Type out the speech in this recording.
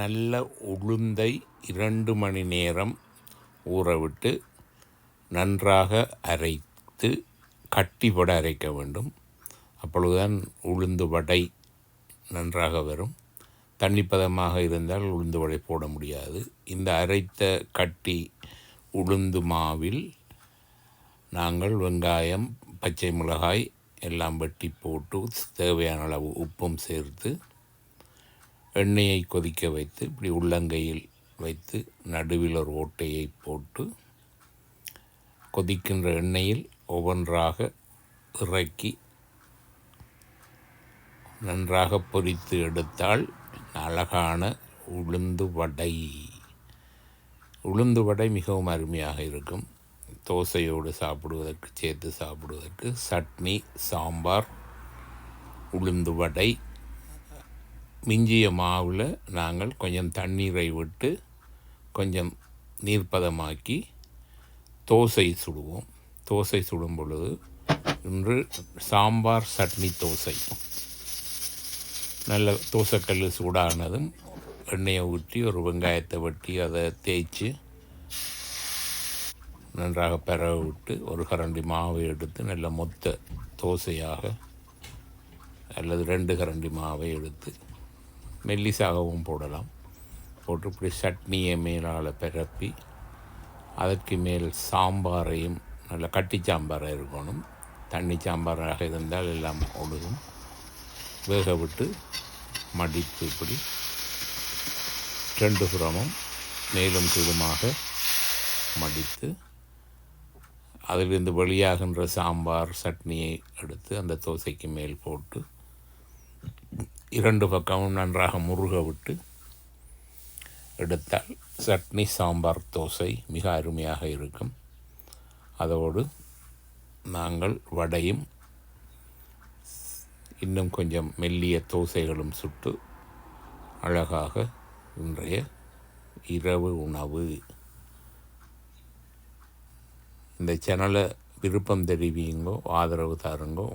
நல்ல உளுந்தை இரண்டு மணி நேரம் ஊறவிட்டு நன்றாக அரைத்து கட்டிப்பட அரைக்க வேண்டும். அப்பொழுதுதான் உளுந்து வடை நன்றாக வரும். தண்ணிப்பதமாக இருந்தால் உளுந்து வடை போட முடியாது. இந்த அரைத்த கட்டி உளுந்து மாவில் நாங்கள் வெங்காயம் பச்சை மிளகாய் எல்லாம் வெட்டி போட்டு தேவையான அளவு உப்பும் சேர்த்து எண்ணெயை கொதிக்க வைத்து இப்படி உள்ளங்கையில் வைத்து நடுவில் ஒரு ஓட்டையை போட்டு கொதிக்கின்ற எண்ணெயில் ஒவ்வொன்றாக இறக்கி நன்றாக பொரித்து எடுத்தால் அழகான உளுந்து வடை. உளுந்து வடை மிகவும் அருமையாக இருக்கும். தோசையோடு சாப்பிடுவதற்கு சேர்த்து சாப்பிடுவதற்கு சட்னி சாம்பார் உளுந்து வடை மிஞ்சிய மாவில் நாங்கள் கொஞ்சம் தண்ணீரை விட்டு கொஞ்சம் நீர்ப்பதமாக்கி தோசை சுடுவோம். தோசை சுடும் பொழுது இன்று சாம்பார் சட்னி தோசை. நல்ல தோசைக்கல் சூடானதும் எண்ணெயை ஊற்றி ஒரு வெங்காயத்தை வெட்டி அதை தேய்ச்சி நன்றாக பெறவ விட்டு ஒரு கரண்டி மாவை எடுத்து நல்ல மொத்த தோசையாக அல்லது ரெண்டு கரண்டி மாவை எடுத்து மெல்லிசாகவும் போடலாம். போட்டு இப்படி சட்னியை மேலால் பரப்பி அதற்கு மேல் சாம்பாரையும் நல்ல கட்டி சாம்பாராக இருக்கணும். தண்ணி சாம்பாராக இருந்தால் எல்லாம் ஒழுகும். வேக விட்டு மடித்து இப்படி ரெண்டு புறமும் மேலும் கீழுமாக மடித்து அதிலிருந்து வெளியாகின்ற சாம்பார் சட்னியை எடுத்து அந்த தோசைக்கு மேல் போட்டு இரண்டு பக்கமும் நன்றாக முருக விட்டு எடுத்தால் சட்னி சாம்பார் தோசை மிக அருமையாக இருக்கும். அதோடு நாங்கள் வடையும் இன்னும் கொஞ்சம் மெல்லிய தோசைகளும் சுட்டு அழகாக இன்றைய இரவு உணவு. இந்த சேனலை விருப்பம் தெரிவிங்கோ ஆதரவு தாருங்கோ